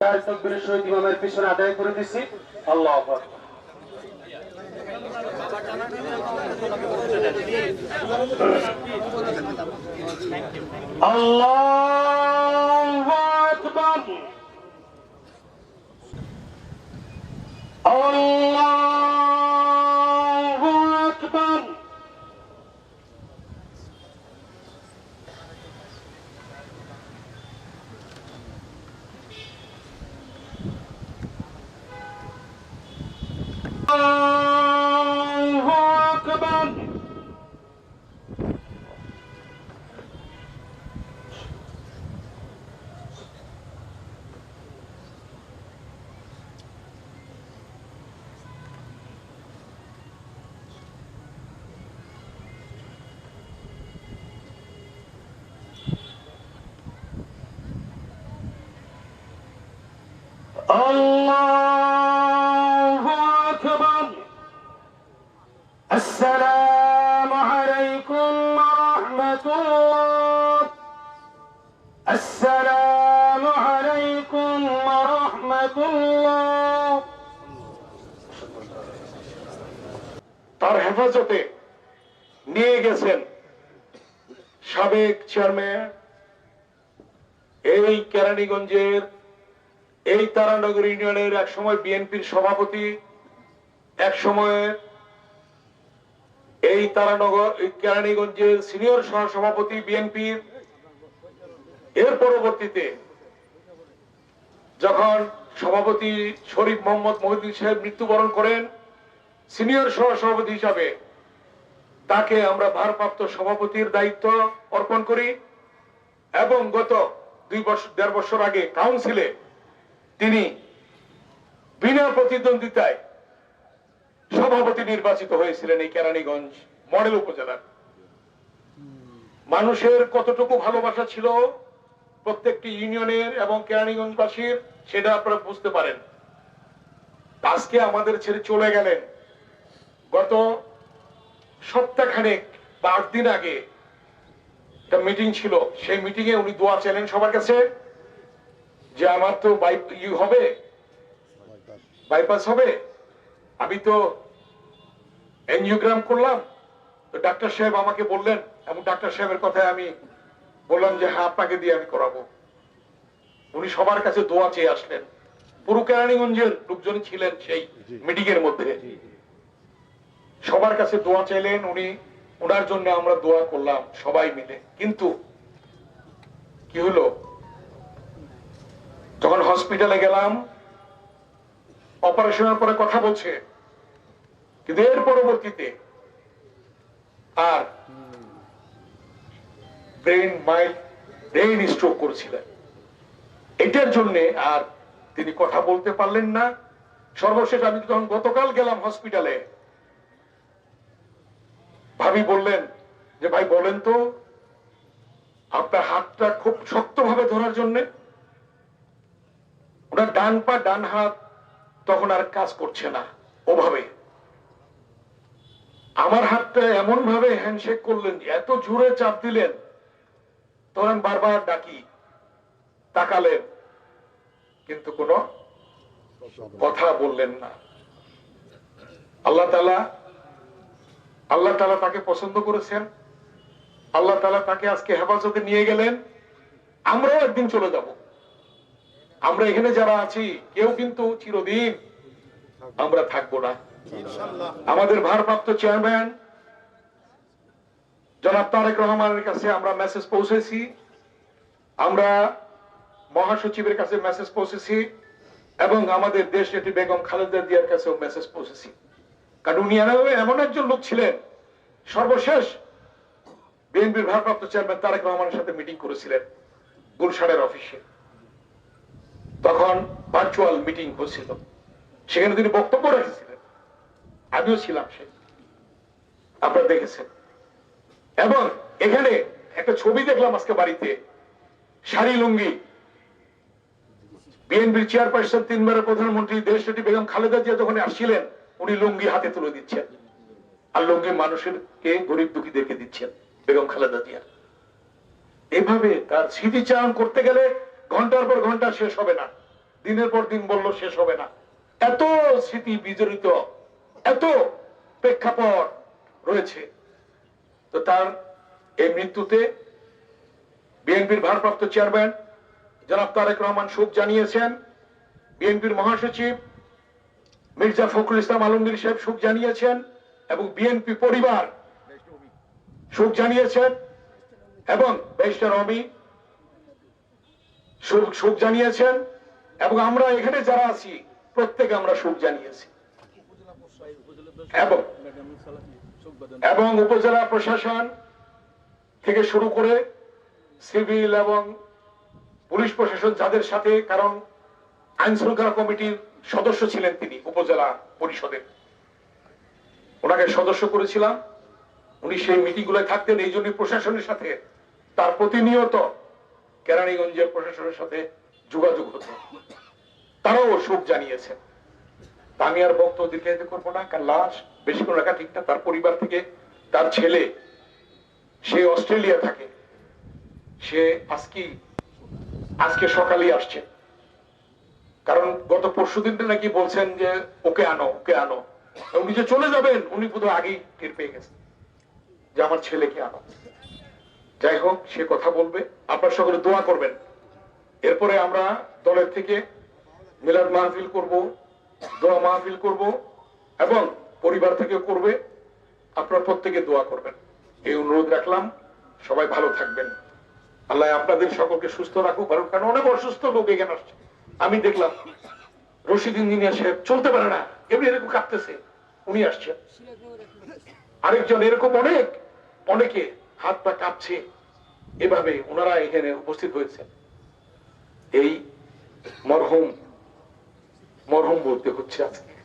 তকবীরের সহিত ইমামের পিছনে আদায় করে আল্লাহু السلام عليكم ورحمة الله السلام عليكم ورحمة الله তার হেফাজতে নিয়ে গেছেন সাবেক চেয়ারম্যান এই কেরানীগঞ্জের এই তারানগর ইউনিয়নের এক সময় বিএনপির সভাপতি এক সময় এই তারানগর কেরানীগঞ্জের সিনিয়র সহ সভাপতি বিএনপির এর পরবর্তীতে যখন সভাপতি শরীফ মোহাম্মদ মহিউদ্দিন সাহেব মৃত্যুবরণ করেন, সিনিয়র সহ সভাপতি হিসাবে তাকে আমরা ভারপ্রাপ্ত সভাপতির দায়িত্ব অর্পণ করি এবং গত দুই বছর দেড় বছর আগে কাউন্সিলে তিনি বিনা প্রতিদ্বন্দ্বিতায় সভাপতি নির্বাচিত হয়েছিলেন এই কেরানীগঞ্জ মডেল উপজেলার। মানুষের কতটুকু ভালোবাসা ছিল প্রত্যেকটি ইউনিয়নের এবং কেরানীগঞ্জবাসীর, সেটা আপনারা বুঝতে পারেন। আজকে আমাদের ছেড়ে চলে গেলেন। গত সপ্তাহখানেক বা আট দিন আগে একটা মিটিং ছিল। সেই মিটিং এ উনি দোয়া চাইলেন সবার কাছে যে আমার তো বাইক ই হবে, বাইপাস হবে। আমি তো এনজিওগ্রাম করলাম তো ডাক্তার সাহেব আমাকে বললেন এবং ডাক্তার সাহেবের কথায় আমি বললাম যে হ্যাঁ আপনাকে দিয়ে আমি করাবো। উনি সবার কাছে দোয়া চেয়ে আসলেন। পুরো কেরানীগঞ্জের লোকজন ছিলেন সেই মিটিং এর মধ্যে। সবার কাছে দোয়া চাইলেন উনি ওনার জন্য আমরা দোয়া করলাম সবাই মিলে। কিন্তু কি হলো? যখন হসপিটালে গেলাম অপারেশনের পরে কথা বলছে। কিন্তু এর পরবর্তীতে আর ব্রেন মাইল ব্রেন স্ট্রোক করেছিলেন। এটার জন্য আর তিনি কথা বলতে পারলেন না। সর্বশেষ আমি যখন গতকাল গেলাম হসপিটালে, ভাবি বললেন যে, ভাই, বলেন তো, আপনার হাতটা খুব শক্তভাবে ধরার জন্য, ওনার ডান পা, ডান হাত তখন আর কাজ করছে না, ওভাবে। আমার হাতটা এমন ভাবে হ্যান্ডশেক করলেন, এত জোরে চাপ দিলেন তখন বারবার ডাকি, তাকালেন, কিন্তু কোনো কথা বললেন না। আল্লাহ তালা আল্লাহ তালা তাকে পছন্দ করেছেন, আল্লাহ তালা তাকে আজকে হেফাজতে নিয়ে গেলেন, আমরাও একদিন চলে যাব। আমরা এখানে যারা আছি কেউ কিন্তু চিরদিন আমরা থাকব না। আমাদের ভারপ্রাপ্ত চেয়ারম্যান জনাব তারেক রহমানের কাছে আমরা মেসেজ পৌঁছেছি। আমরা মহাসচিবের কাছে মেসেজ পৌঁছেছি এবং আমাদের দেশ নেত্রী বেগম খালেদা জিয়ার কাছেও মেসেজ পৌঁছেছি। কারণ উনি এমন একজন লোক ছিলেন সর্বশেষ বিএনপির ভারপ্রাপ্ত চেয়ারম্যান তারেক রহমানের সাথে মিটিং করেছিলেন গুলশানের অফিসে তখন ভার্চুয়াল মিটিং হচ্ছিল। সেখানে তিনি বক্তব্য রেখেছিলেন। আমিও ছিলাম সে আপনারা দেখেছেন। এবং এখানে একটা ছবি দেখলাম আজকে বাড়িতে। শাড়ি, লুঙ্গি। বিএনপির চেয়ারপারসন তিনবারের প্রধানমন্ত্রী দেশটি বেগম খালেদা জিয়া যখন আসছিলেন, উনি লুঙ্গি হাতে তুলে দিচ্ছেন। আর লুঙ্গি মানুষের কে গরিব দুঃখীদেরকে দিচ্ছেন বেগম খালেদা জিয়া। এভাবে তার স্মৃতিচারণ করতে গেলে ঘণ্টার পর ঘণ্টা শেষ হবে না। দিনের পর দিন বলল শেষ হবে না। এত স্মৃতি বিজড়িত, এত প্রেক্ষাপট রয়েছে। তো তার এই মৃত্যুতে বিএনপির ভারপ্রাপ্ত চেয়ারম্যান জনাব তারেক রহমান শোক জানিয়েছেন। বিএনপির মহাসচিব মির্জা ফখরুল ইসলাম আলমগীর সাহেব শোক জানিয়েছেন এবং বিএনপি পরিবার শোক জানিয়েছেন এবং ব্যারিস্টার অমি শোক জানিয়েছেন এবং আমরা এখানে যারা আছি, প্রত্যেকে আমরা শোক জানিয়েছি। এবং উপজেলা প্রশাসন থেকে শুরু করে সিভিল এবং পুলিশ প্রশাসন যাদের সাথে, কারণ আইন শৃঙ্খলা কমিটির সদস্য ছিলেন তিনি উপজেলা পরিষদের। ওনাকে সদস্য করেছিলাম। উনি সেই মিটিং গুলোয় থাকতেন, এই জন্য প্রশাসনের সাথে তার প্রতিনিয়ত কেরানীগঞ্জের প্রশাসনের সাথে যোগাযোগ হতো। তারাও শোক জানিয়েছেন আমি আর বক্তব্য দীর্ঘায়িত করব না, কারণ লাশ বেশি করে রাখা ঠিক না। তার পরিবার থেকে তার ছেলে, সে অস্ট্রেলিয়া থাকে। সে আজকে আজকে সকালে আসছে। কারণ গত পরশু দিনটা নাকি বলছেন যে, ওকে আনো ওকে আনো। উনি যে চলে যাবেন, উনি বোধহয় আগেই টের পেয়ে গেছেন যে আমার ছেলেকে আনো। যাই হোক, সে কথা বলবে। আপনার সকলে দোয়া করবেন। এরপরে আমরা দলের থেকে মিলাদ মাহফিল করব, দোয়া মাহফিল করব এবং পরিবার থেকে করবে। আপনারা প্রত্যেকে দোয়া করবেন। এই অনুরোধ রাখলাম। সবাই ভালো থাকবেন। আল্লাহ আপনাদের সকলকে সুস্থ রাখুক, ভালো কারণ অনেক অসুস্থ লোক এখানে আসছে। আমি দেখলাম, রশিদ ইঞ্জিনিয়ার সাহেব চলতে পারে না। এমনি এরকম কাঁপতেছে উনি আসছেন। আরেকজন এরকম অনেক, অনেকে হাত পা কাঁপছে। এভাবে ওনারা এখানে উপস্থিত হয়েছেন। এই মরহম মরহম বলতে হচ্ছে আজকে।